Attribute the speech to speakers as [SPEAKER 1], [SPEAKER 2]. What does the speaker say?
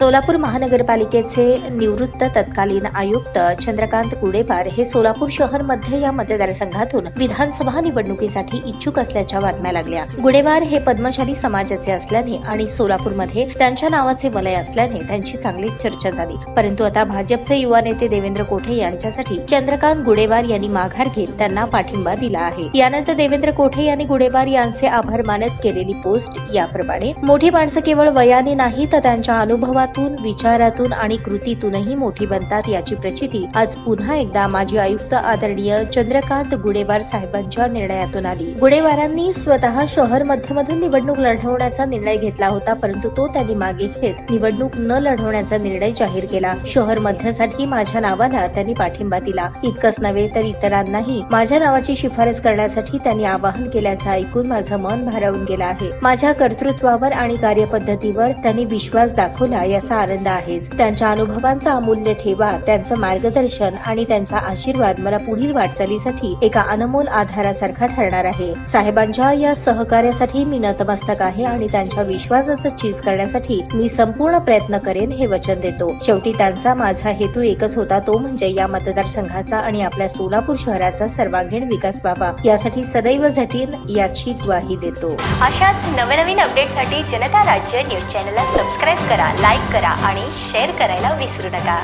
[SPEAKER 1] सोलापूर महानगरपालिकेचे निवृत्त तत्कालीन आयुक्त चंद्रकांत कुडेपार हे सोलापूर शहरमध्ये या मतदारसंघातून विधानसभा निवडणुकीसाठी इच्छुक असल्याच्या बातम्या लागल्या. गुडेवार हे पद्मशाली समाजाचे असल्याने आणि सोलापूरमध्ये त्यांच्या नावाचे वलय असल्याने त्यांची चांगलीच चर्चा झाली. परंतु आता भाजपचे युवा नेते देवेंद्र कोठे यांच्यासाठी चंद्रकांत गुडेवार यांनी माघार घेत त्यांना पाठिंबा दिला आहे. यानंतर देवेंद्र कोठे यांनी गुडेवार यांचे आभार मानत केलेली पोस्ट याप्रमाणे मोठी माणसं केवळ वयाने नाही तर त्यांच्या अनुभवात अनुभवातून विचारातून आणि कृतीतूनही मोठी बनतात याची प्रचिती आज पुन्हा एकदा माजी आयुक्त आदरणीय चंद्रकांत गुडेवार साहेबांच्या निर्णयातून आली. गुडेवारांनी स्वतः शहर मध्यमधून निवडणूक लढवण्याचा निर्णय घेतला होता परंतु तो त्यांनी मागे घेत निवडणूक न लढवण्याचा निर्णय जाहीर केला. शहर मध्यसाठी माझ्या नावाला त्यांनी पाठिंबा दिला. इतकंच नव्हे तर इतरांनाही माझ्या नावाची शिफारस करण्यासाठी त्यांनी आवाहन केल्याचं ऐकून माझं मन भारावून गेलं आहे. माझ्या कर्तृत्वावर आणि कार्यपद्धतीवर त्यांनी विश्वास दाखवला याचा आनंद आहेच. त्यांच्या अनुभवांचा अमूल्य ठेवा त्यांचं मार्गदर्शन आणि त्यांचा आशीर्वाद मला पुढील वाटचालीसाठी एका अनमोल आधारासारखा ठरणार आहे. साहेबांच्या या सहकार्यासाठी मी नतमस्तक आहे आणि त्यांच्या विश्वासाचं चीज करण्यासाठी मी संपूर्ण प्रयत्न करेन हे वचन देतो. शेवटी त्यांचा माझा हेतू एकच होता तो म्हणजे या मतदारसंघाचा आणि आपल्या सोलापूर शहराचा सर्वांगीण विकास व्हावा. यासाठी सदैव झटीन याची ग्वाही देतो.
[SPEAKER 2] अशाच नवनवीन अपडेटसाठी जनता राज्य न्यूज चॅनलला सबस्क्राईब करा लाईक करा आणि शेअर करायला विसरू नका.